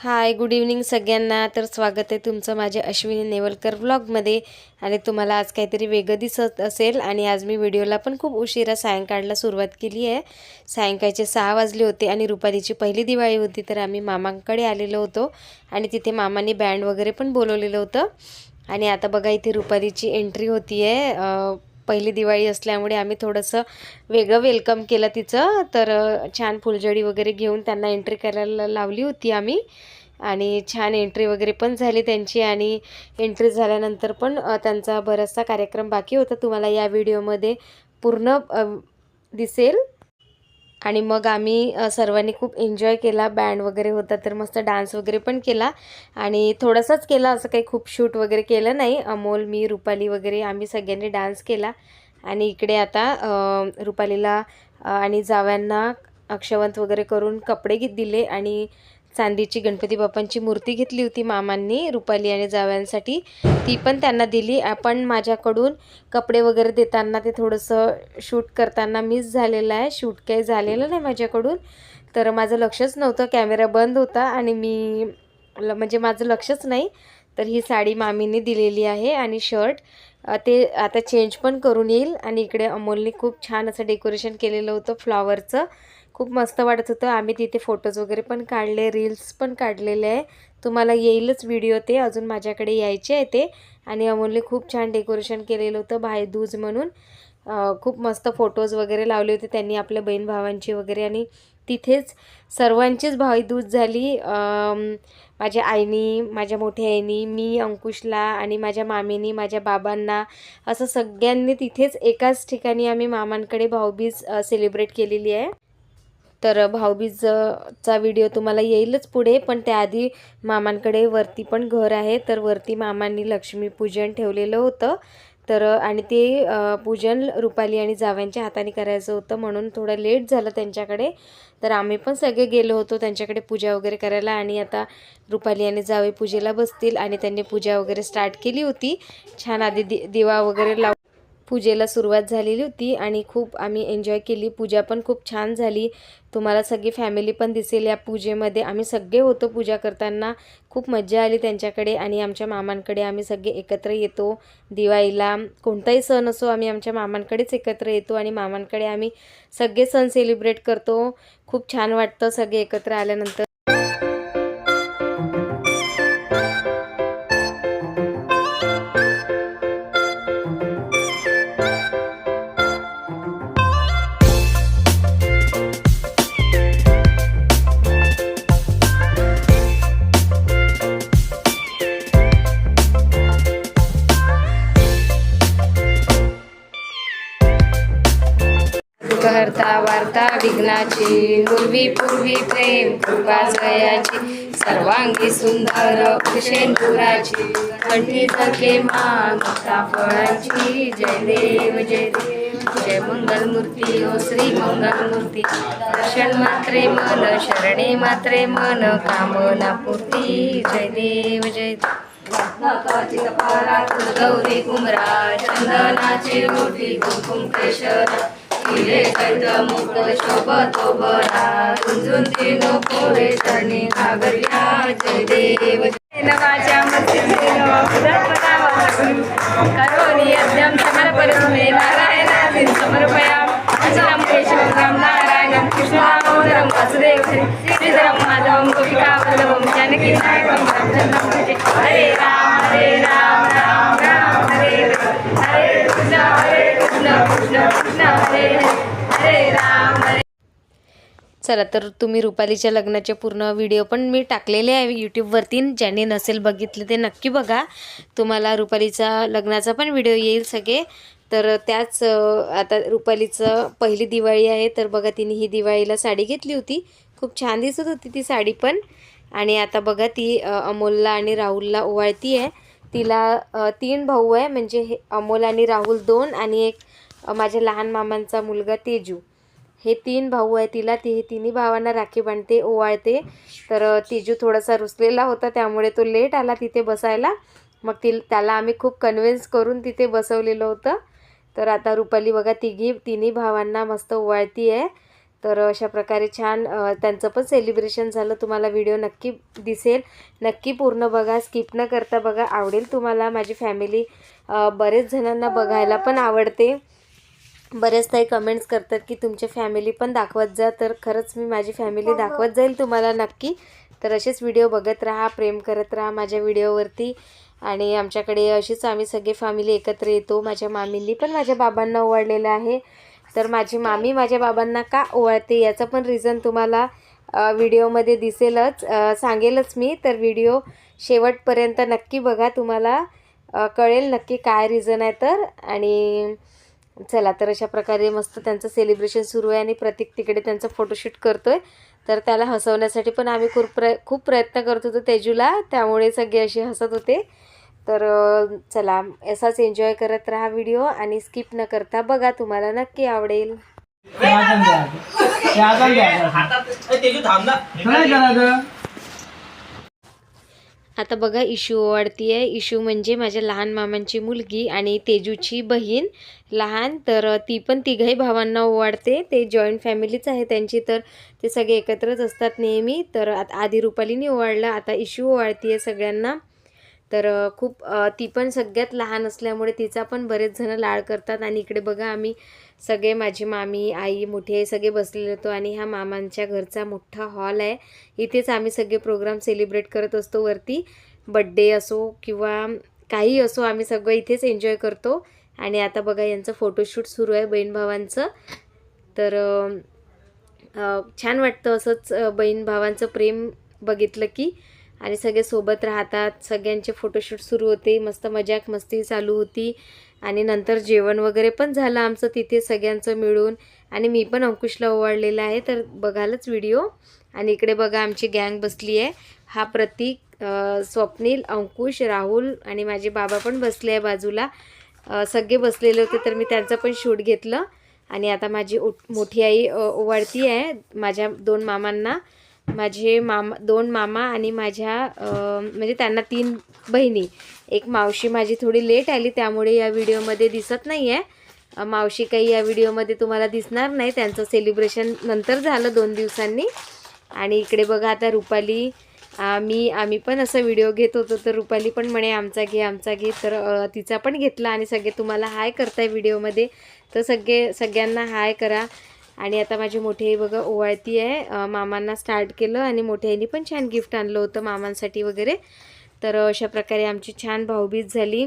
Hi good evening सगळ्यांना. तर स्वागत आहे तुमचं माझ्या अश्विनी नेवलकर व्लॉगमध्ये. आणि तुम्हाला आज काहीतरी वेगळं दिसत असेल. आणि आज मी व्हिडिओला पण खूप उशिरा सायंकाळला सुरुवात केली आहे. सायंकाळचे सहा वाजले होते आणि रुपालीची पहिली दिवाळी होती तर आम्ही मामांकडे आलेलो होतो. आणि तिथे मामाने बँड वगैरे पण बोलवलेलं होतं. आणि आता बघा इथे रुपालीची एंट्री होती आहे पहिली दिवाळी असल्यामुळे आम्ही थोडंसं वेगळं वेलकम केलं तिचं. तर छान फुलझडी वगैरे घेऊन त्यांना एंट्री करायला लावली होती आम्ही. आणि छान एंट्री वगैरे पण झाली त्यांची आणि एंट्री झाल्यानंतर पण त्यांचा बराचसा कार्यक्रम बाकी होता. तुम्हाला या व्हिडिओमध्ये पूर्ण दिसेल. आणि मग आम्ही सर्वांनी खूप एन्जॉय केला. बँड वगैरे होता तर मस्त डान्स वगैरे पण केला. आणि थोडासाच केला असं काही खूप शूट वगैरे केलं नाही. अमोल मी रुपाली वगैरे आम्ही सगळ्यांनी डान्स केला. आणि इकडे आता रुपालीला आणि जाव्यांना अक्षवंत वगैरे करून कपडे घेत दिले. आणि चांदीची गणपती बाप्पांची मूर्ती घेतली होती मामांनी रुपाली आणि जाव्यांसाठी. ती पण त्यांना दिली. आपण माझ्याकडून कपडे वगैरे देताना ते थोडंसं शूट करताना मिस झालेलं आहे. शूट काही झालेलं नाही माझ्याकडून. तर माझं लक्षच नव्हतं. कॅमेरा बंद होता आणि मी ल- म्हणजे माझं लक्षच नाही. तर ही साडी मामीने दिलेली आहे आणि शर्ट. ते आता चेंज पण करून येईल. आणि इकडे अमोलने खूप छान असं डेकोरेशन केलेलं होतं फ्लॉवरचं खूप मस्त वाटत होतं. आम्ही तिथे फोटोज वगैरे पण काढले रील्स पण काढलेले आहे. तुम्हाला येईलच व्हिडिओ ते अजून माझ्याकडे यायचे आहे ते. आणि अमोलने खूप छान डेकोरेशन केलेलं होतं भाईदूज म्हणून. खूप मस्त फोटोज वगैरे लावले होते त्यांनी आपल्या बहीण भावांची वगैरे. आणि तिथेच सर्वांचीच भाईदूज झाली. माझ्या आईनी माझ्या मोठ्या आईनी मी अंकुशला आणि माझ्या मामीनी माझ्या बाबांना. असं सगळ्यांनी तिथेच एकाच ठिकाणी आम्ही मामांकडे भाऊबीज सेलिब्रेट केलेली आहे. तर भाऊबीजचा व्हिडिओ तुम्हाला येईलच पुढे पण त्याआधी मामांकडे वरती पण घर आहे. तर वरती मामांनी लक्ष्मीपूजन ठेवलेलं होतं. तर आणि ते पूजन रुपाली आणि जाव्यांच्या हाताने करायचं होतं म्हणून थोडं लेट झालं त्यांच्याकडे. तर आम्ही पण सगळे गेलो होतो त्यांच्याकडे पूजा वगैरे करायला आणि आता रुपाली आणि जावे पूजेला बसतील आणि त्यांनी पूजा वगैरे स्टार्ट केली होती. छान आधी दि दिवा वगैरे लाव पूजेला सुरुवात झालेली होती आणि खूप आम्ही एन्जॉय केली. पूजा पण खूप छान झाली. तुम्हाला सगळी फॅमिली पण दिसेल या पूजेमध्ये. आम्ही सगळे होतो पूजा करताना. खूप मजा आली त्यांच्याकडे आणि आमच्या मामांकडे आम्ही सगळे एकत्र येतो. दिवाळीला कोणताही सण असो आम्ही आमच्या मामांकडेच एकत्र येतो आणि मामांकडे आम्ही सगळे सण सेलिब्रेट करतो. खूप छान वाटतं सगळे एकत्र आल्यानंतर. वार्ता वार्ता विघ्नाची पूर्वी पूर्वी प्रेम कृपा जयाची सर्वांगी सुंदर शेंदुराची कंठी सखे मान फळाची जय देव जय देव. जय मंगल मूर्ती ओ श्री मंगल मूर्ती दर्शन मात्रे मन शरणे मात्रे मन कामना पूर्ती. जय देव जय गौरी कुमरा चंदनाची मूर्ती कुंकुम केशर. हिरे चैत मुक्त शोभत बरा झुंझुन तीन पोरे चरणी घागरिया जय देव नवाच्या मस्तीचे करोनी यज्ञम समर्पण मेला चला तर तुम्ही रुपालीच्या लग्नाचे पूर्ण व्हिडिओ पण मी टाकलेले आहे यूट्यूबवरती ज्यांनी नसेल बघितले ते नक्की बघा. तुम्हाला रुपालीचा लग्नाचा पण व्हिडिओ येईल सगळे. तर त्याच आता रुपालीचं पहिली दिवाळी आहे तर बघा तिने ही दिवाळीला साडी घेतली होती. खूप छान दिसत होती ती साडी पण. आणि आता बघा ती अमोलला आणि राहुलला ओवाळती आहे तिला तीन भाऊ आहे म्हणजे हे अमोल आणि राहुल दोन आणि एक माझ्या लहान मामांचा मुलगा तेजू. हे तीन भाऊ आहे तिला ती तिन्ही भावांना राखी बांधते ओवाळते. तर तिजू थोडासा रुसलेला होता त्यामुळे तो लेट आला तिथे बसायला. मग ति त्याला आम्ही खूप कन्व्हिन्स करून तिथे बसवलेलं होतं. तर आता रुपाली बघा तिघी तिन्ही भावांना मस्त ओवाळती आहे तर अशा प्रकारे छान त्यांचं पण सेलिब्रेशन झालं. तुम्हाला व्हिडिओ नक्की दिसेल. नक्की पूर्ण बघा स्किप न करता बघा. आवडेल तुम्हाला माझी फॅमिली बरेच जणांना बघायला पण आवडते. बरेच ताई कमेंट्स करतात की तुमच्या फॅमिली पण दाखवत जा तर खरंच मी माझी फॅमिली दाखवत जाईल तुम्हाला नक्की. तर असेच व्हिडिओ बघत राहा प्रेम करत राहा माझ्या व्हिडिओवरती आणि आमच्याकडे अशीच आम्ही सगळे फॅमिली एकत्र येतो. माझ्या मामींनी पण माझ्या बाबांना ओवाळलेलं आहे. तर माझी मामी माझ्या बाबांना का ओवाळते याचं पण रिझन तुम्हाला व्हिडिओमध्ये दिसेलच. सांगेलच मी. तर व्हिडिओ शेवटपर्यंत नक्की बघा तुम्हाला. कळेल नक्की काय रिझन आहे तर. आणि चला तर अशा प्रकारे मस्त त्यांचं सेलिब्रेशन सुरू आहे आणि प्रतीक तिकडे त्यांचा फोटोशूट करतोय. तर त्याला हसवण्यासाठी पण आम्ही खूप प्र खूप प्रयत्न करत होतो तेजूला. त्यामुळे सगळे असे हसत होते. तर चला असाच एन्जॉय करत राहा व्हिडिओ आणि स्किप न करता बघा तुम्हाला नक्की आवडेल आजान द्यायचं ते आजान द्यायचं तेजू थांब ना काय करायचं आता बघा इशू ओवाळती आहे इशू म्हणजे माझ्या लहान मामांची मुलगी आणि तेजूची बहीण. लहान तर ती पण तिघही भावांना ओवाळते. ते जॉईंट फॅमिलीच आहे त्यांची तर ते सगळे एकत्रच असतात नेहमी. तर आधी रुपालीने ओवाळलं आता इशू ओवाळती आहे सगळ्यांना. तर खूप ती पण सगळ्यात लहान असल्यामुळे तिचा पण बरेच जण लाड करतात. आणि इकडे बघा आम्ही सगळे माझी मामी आई मोठे आई सगळे बसलेले होतो आणि हा मामांच्या घरचा मोठा हॉल आहे. इथेच आम्ही सगळे प्रोग्राम सेलिब्रेट करत असतो. वरती बड्डे असो किंवा काही असो आम्ही सगळं इथेच एन्जॉय करतो. आणि आता बघा यांचं फोटोशूट सुरू आहे बहीण भावांचं. तर छान वाटतं असंच बहीण भावांचं प्रेम बघितलं की. आणि सगळे सोबत राहतात. सगळ्यांचे फोटोशूट सुरू होते. मस्त मजाक मस्ती चालू होती. आणि नंतर जेवण वगैरे पण झालं आमचं तिथे सगळ्यांचं मिळून. आणि मी पण अंकुशला ओवाळलेला आहे. तर बघालच व्हिडिओ. आणि इकडे बघा आमची गँग बसली आहे. हा प्रतीक स्वप्नील अंकुश राहुल आणि माझे बाबा पण बसले आहे बाजूला. सगळे बसलेले होते तर मी त्यांचं पण शूट घेतलं. आणि आता माझी मोठी आई ओवाळती आहे. माझ्या दोन मामांना. माझे मामा दोन मामा आणि माझ्या म्हणजे त्यांना तीन बहिणी. एक मावशी माझी थोडी लेट आली त्यामुळे या व्हिडिओमध्ये दिसत नाही आहे मावशी काही या व्हिडिओमध्ये तुम्हाला दिसणार नाही. त्यांचं सेलिब्रेशन नंतर झालं दोन दिवसांनी. आणि इकडे बघा आता रुपाली मी आम्ही पण असं व्हिडिओ घेत होतो तर रुपाली पण म्हणे आमचा घे आमचा घे. तर तिचा पण घेतला आणि सगळे तुम्हाला हाय करताय व्हिडिओमध्ये तर सगळे सगळ्यांना हाय करा. आणि आता माझी मोठी आई बघा ओवाळती आहे मामांना स्टार्ट केलं आणि मोठ्या पण छान गिफ्ट आणलं होतं मामांसाठी वगैरे. तर अशा प्रकारे आमची छान भाऊबीज झाली.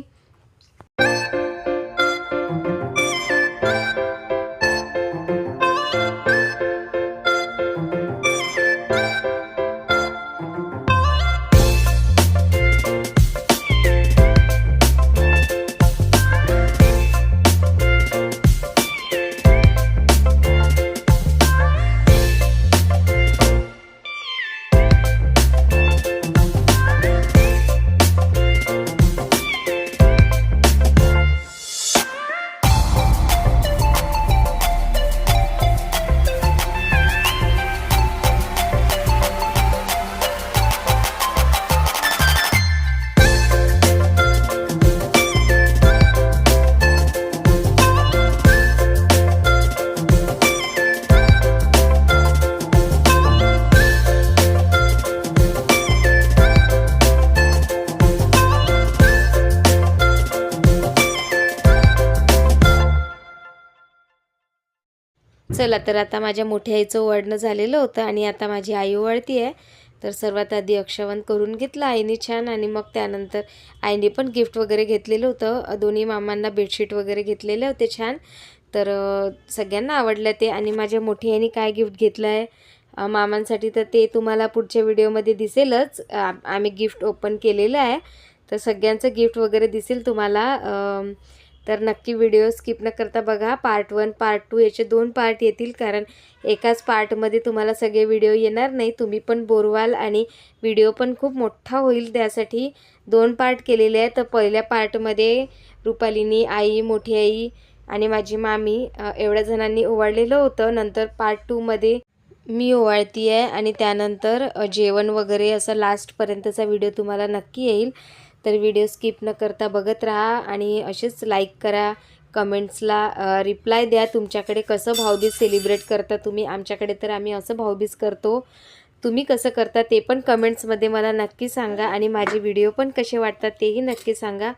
चला तर आता माझ्या मोठ्या आईचं ओवाळणं झालेलं होतं आणि आता माझी आई ओवाळती आहे. तर सर्वात आधी अक्षवंत करून घेतलं आईने छान आणि मग त्यानंतर आईने पण गिफ्ट वगैरे घेतलेलं होतं. दोन्ही मामांना बेडशीट वगैरे घेतलेले होते छान. तर सगळ्यांना आवडलं ते आणि माझ्या मोठी आईने काय गिफ्ट घेतलं आहे मामांसाठी तर ते तुम्हाला पुढच्या व्हिडिओमध्ये दिसेलच. आम्ही गिफ्ट ओपन केलेलं आहे. तर सगळ्यांचं गिफ्ट वगैरे दिसेल तुम्हाला. तर नक्की व्हिडिओ स्किप न करता बघा. पार्ट वन पार्ट टू याचे दोन पार्ट येतील. कारण एकाच पार्टमध्ये तुम्हाला सगळे व्हिडिओ येणार नाही. तुम्ही पण बोरवाल आणि व्हिडिओ पण खूप मोठा होईल त्यासाठी. दोन पार्ट केलेले आहेत. तर पहिल्या पार्टमध्ये रुपालीनी आई मोठी आई आणि माझी मामी एवढ्या जणांनी ओवाळलेलं होतं. नंतर पार्ट टूमध्ये मी ओवाळती आहे आणि त्यानंतर जेवण वगैरे असं लास्टपर्यंतचा व्हिडिओ तुम्हाला नक्की येईल. तर व्हिडिओ स्किप न करता बघत राहा आणि असेच लाईक करा. कमेंट्सला रिप्लाय द्या. तुमच्याकडे कसं भाऊबीज सेलिब्रेट करता तुम्ही? आमच्याकडे तर आम्ही असं भाऊबीज करतो. तुम्ही कसं करता ते पण कमेंट्समध्ये मला नक्की सांगा आणि माझे व्हिडिओ पण कसे वाटतात तेही नक्की सांगा.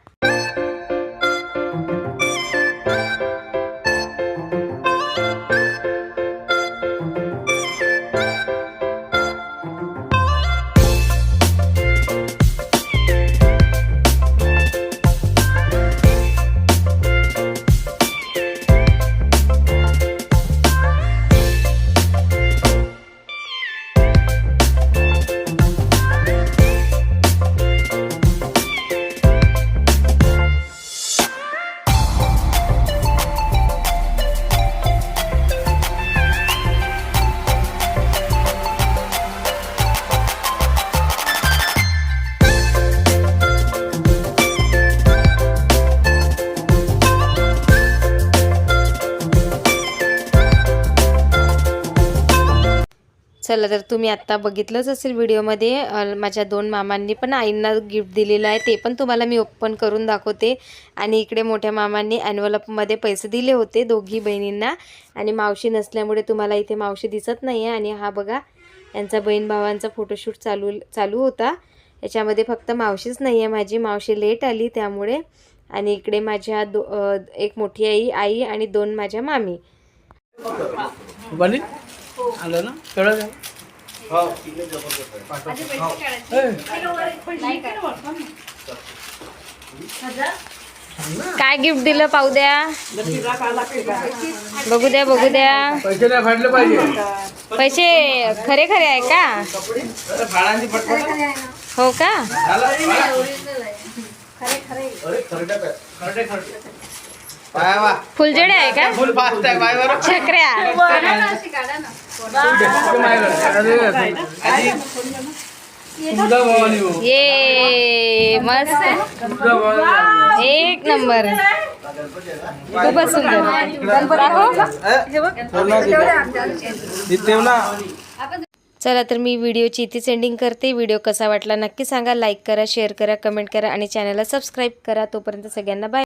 चला तर तुम्ही आत्ता बघितलंच असेल व्हिडिओमध्ये माझ्या दोन मामांनी पण आईंना गिफ्ट दिलेलं आहे ते पण तुम्हाला मी ओपन करून दाखवते. आणि इकडे मोठ्या मामांनी ॲन्व्हलपमध्ये पैसे दिले होते दोघी बहिणींना. आणि मावशी नसल्यामुळे तुम्हाला इथे मावशी दिसत नाही आहे आणि हा बघा यांचा बहीण भावांचा फोटोशूट चालू चालू होता. याच्यामध्ये फक्त मावशीच नाही आहे माझी मावशी लेट आली त्यामुळे. आणि इकडे माझ्या दो एक मोठी आई आई आणि दोन माझ्या मामी. आलं ना? केवढं झालं काय गिफ्ट दिलं पाहू द्या. बघू द्या बघू द्या. पैसे नाही फाडले पाहिजे. पैसे खरे खरे आहे का? हो का? खरडे खरडे. काय वा. फुलझडे आहे का? फुल फास्ट आहे बाय बरं छकऱ्या. हो ये मस्त. एक नंबर. खूपच सुंदर. चला तर मी व्हिडिओची इथे सेंडिंग करते. व्हिडिओ कसा वाटला नक्की सांगा. लाईक करा शेअर करा कमेंट करा आणि चॅनलला सबस्क्राईब करा. तोपर्यंत सगळ्यांना बाय